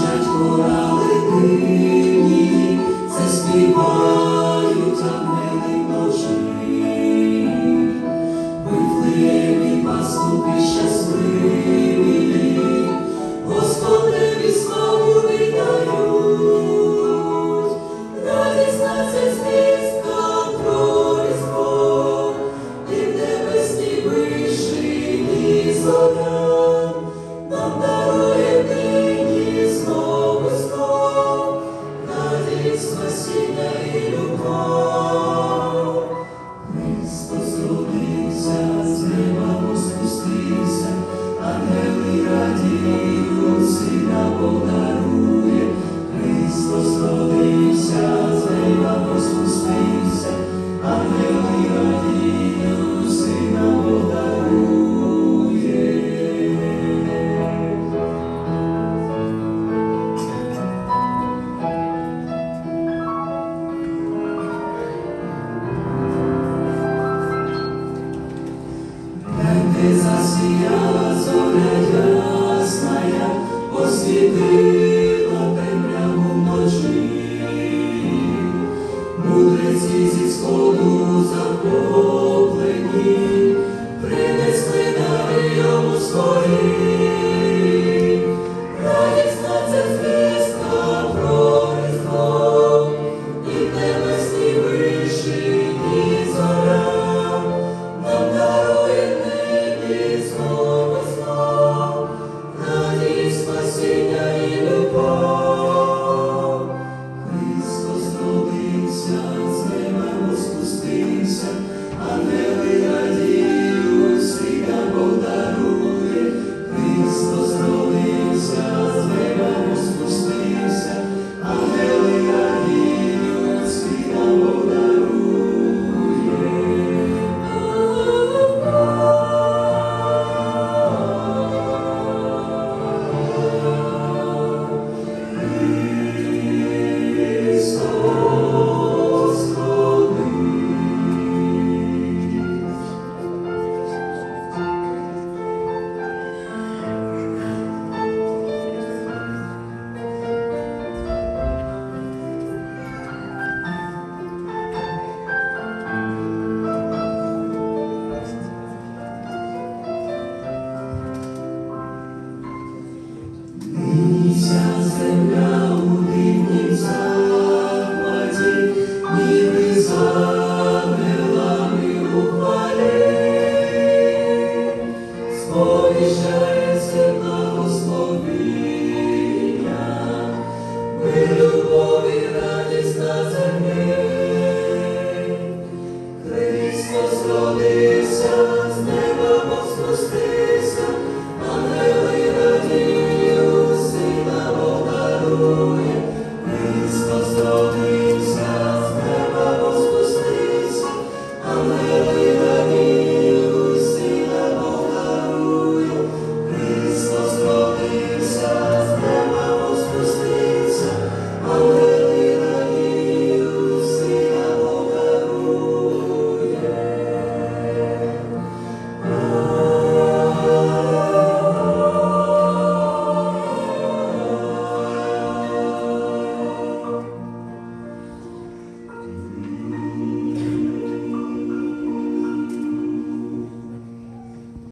te adorar. saciar. Вся земля у дивнім захваті, ніби замилами у хвалі, сповіщається благословіння, ми любові радість на землі, Христос родився.